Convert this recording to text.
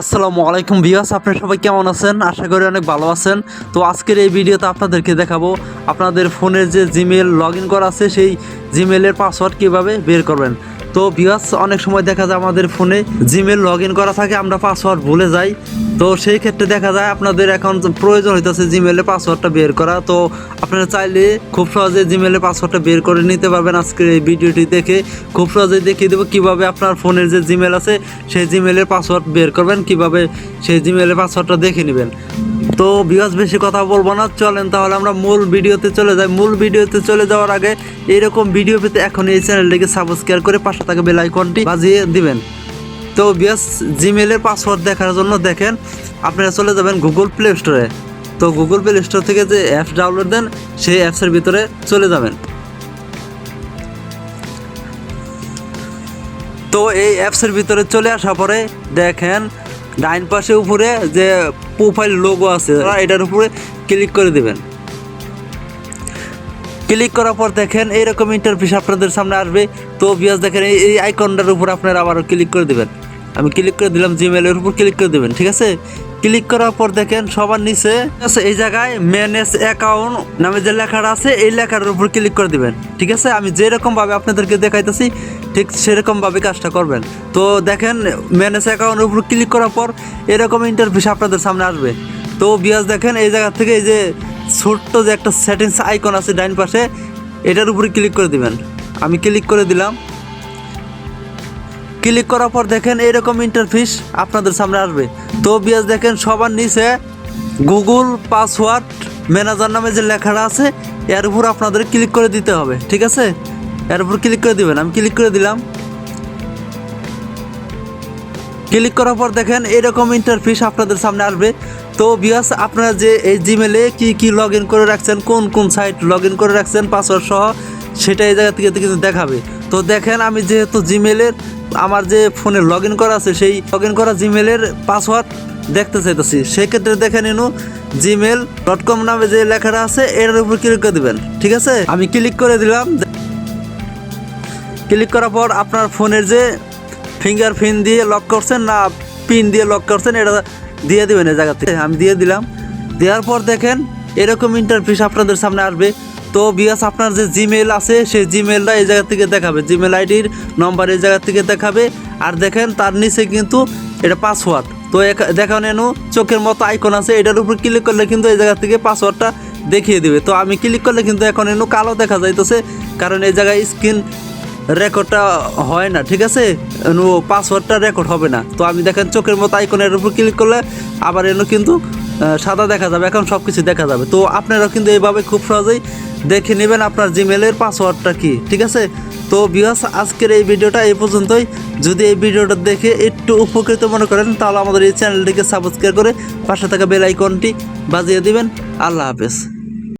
আসসালামু আলাইকুম ভিউয়ার্স, আপনারা সবাই কেমন আছেন? আশা করি অনেক ভালো আছেন। তো আজকের এই ভিডিওতে আপনাদেরকে দেখাবো আপনাদের ফোনের যে জিমেল লগ ইন করা আছে, সেই জিমেলের পাসওয়ার্ড কীভাবে বের করবেন। তো ভিউয়ার্স অনেক সময় দেখা যায় আমাদের ফোনে জিমেল লগ ইন করা থাকে, আমরা পাসওয়ার্ড ভুলে যাই। তো সেই ক্ষেত্রে দেখা যায় আপনাদের এখন প্রয়োজন হইতেছে জিমেলের পাসওয়ার্ডটা বের করা। তো আপনারা চাইলে খুব সহজে জিমেলের পাসওয়ার্ডটা বের করে নিতে পারবেন আজকের এই ভিডিওটি দেখে। খুব সহজেই দেখিয়ে দেবো কীভাবে আপনার ফোনের যে জিমেল আছে, সেই জিমেলের পাসওয়ার্ড বের করবেন, কীভাবে সেই জিমেলের পাসওয়ার্ডটা দেখে নেবেন। তো বিকাশ বেশি কথা বলব না, চলেন তাহলে আমরা মূল ভিডিওতে চলে যাই। মূল ভিডিওতে চলে যাওয়ার আগে এরকম ভিডিও পেতে এখন এই চ্যানেলটিকে সাবস্ক্রাইব করে পাশে থাকা বেল আইকনটি বাজিয়ে দিবেন। তো বিয়াস জিমেলের পাসওয়ার্ড দেখার জন্য দেখেন, আপনারা চলে যাবেন গুগল প্লে স্টোরে তো গুগল প্লে স্টোর থেকে যে অ্যাপস ডাউনলোড দেন, সেই অ্যাপসের ভিতরে চলে যাবেন। তো এই অ্যাপসের ভিতরে চলে আসার পরে দেখেন ডাইন পাশে উপরে যে প্রোফাইল লোগো আছে এটার উপরে ক্লিক করে দেবেন। ক্লিক করার পর দেখেন এইরকম ইন্টারফেস আপনাদের সামনে আসবে। তো বিয়াস দেখেন এই আইকনটার উপর আপনারা আবারও ক্লিক করে দেবেন। আমি ক্লিক করে দিলাম জিমেলের উপর ক্লিক করে দেবেন, ঠিক আছে? ক্লিক করার পর দেখেন সবার নিচে এই জায়গায় ম্যানেজ অ্যাকাউন্ট নামে যে লেখাটা আছে, এই লেখার উপর ক্লিক করে দিবেন, ঠিক আছে? আমি যেরকমভাবে আপনাদেরকে দেখাইতেছি ঠিক সেরকম ভাবে কাজটা করবেন। তো দেখেন ম্যানেজ অ্যাকাউন্টের উপর ক্লিক করার পর এরকম ইন্টারফেস আপনাদের সামনে আসবে। তো বিয়াস দেখেন, এই জায়গা থেকে এই যে ছোট্ট যে একটা সেটিংস আইকন আছে ডাইন পাশে, এটার উপরে ক্লিক করে দিবেন। আমি ক্লিক করে দিলাম। ক্লিক করার পর দেখেন, এরকম ইন্টারফিস আপনাদের সামনে আসবে। তো বিয়াস দেখেন, সবার নিচে গুগল পাসওয়ার্ড ম্যানেজার নামে যে লেখাটা আছে, এর উপর আপনাদের ক্লিক করে দিতে হবে, ঠিক আছে? এর উপর ক্লিক করে দিবেন, আমি ক্লিক করে দিলাম। ক্লিক করার পর দেখেন এরকম ইন্টারফেস আপনাদের সামনে আসবে। তো বিয়াস আপনারা যে এই জিমেলে কি কি লগ করে রাখছেন, কোন কোন সাইট লগ করে রাখছেন পাসওয়ার্ড সহ, সেটা এই জায়গা থেকে কিন্তু দেখাবে। তো দেখেন আমি যেহেতু জিমেলের আমার যে ফোনে লগ করা আছে, সেই লগ করা জিমেলের পাসওয়ার্ড দেখতে চাইতেছি। সেক্ষেত্রে দেখে নিন জিমেল ডট কম নামে যে লেখাটা আছে, এর উপর ক্লিক করে দিবেন। ঠিক আছে? আমি ক্লিক করে দিলাম ক্লিক করার পর আপনার ফোনের যে ফিঙ্গার প্রিন্ট দিয়ে লক করছেন না পিন দিয়ে লক করছেন, এটা দিয়ে দিবেন এই জায়গা থেকে আমি দিয়ে দিলাম। দেওয়ার পর দেখেন, এরকম ইন্টারফেস আপনাদের সামনে আসবে। তো বিয়াস আপনার যে জিমেল আছে, সেই জিমেলটা এই জায়গা থেকে দেখাবে। জিমেল আইডির নম্বর এই জায়গা থেকে দেখাবে। আর দেখেন, তার নিচে কিন্তু এটা পাসওয়ার্ড তো দেখেন এনু, চোখের মতো আইকন আছে। এটার উপর ক্লিক করলে কিন্তু এই জায়গা থেকে পাসওয়ার্ডটা দেখিয়ে দেবে। তো আমি ক্লিক করলে কিন্তু এখন এনু কালো দেখা যাইতেছে। কারণ এই জায়গায় স্ক্রিন রেকর্ডটা হয় না, ঠিক আছে? পাসওয়ার্ডটা রেকর্ড হবে না। তো আমি দেখেন চোখের মতো আইকনের উপর ক্লিক করলে আবার এনু কিন্তু সাদা দেখা যাবে, এখন সব কিছু দেখা যাবে। তো আপনারা কিন্তু এইভাবে খুব সহজেই দেখে নেবেন আপনার জিমেলের পাসওয়ার্ডটা কি, ঠিক আছে? তো বিহাস আজকের এই ভিডিওটা এই পর্যন্তই। যদি এই ভিডিওটা দেখে একটু উপকৃত মনে করেন, তাহলে আমাদের এই চ্যানেলটিকে সাবস্ক্রাইব করে পাশে থাকা বেল আইকনটি বাজিয়ে দিবেন। আল্লাহ হাফেজ।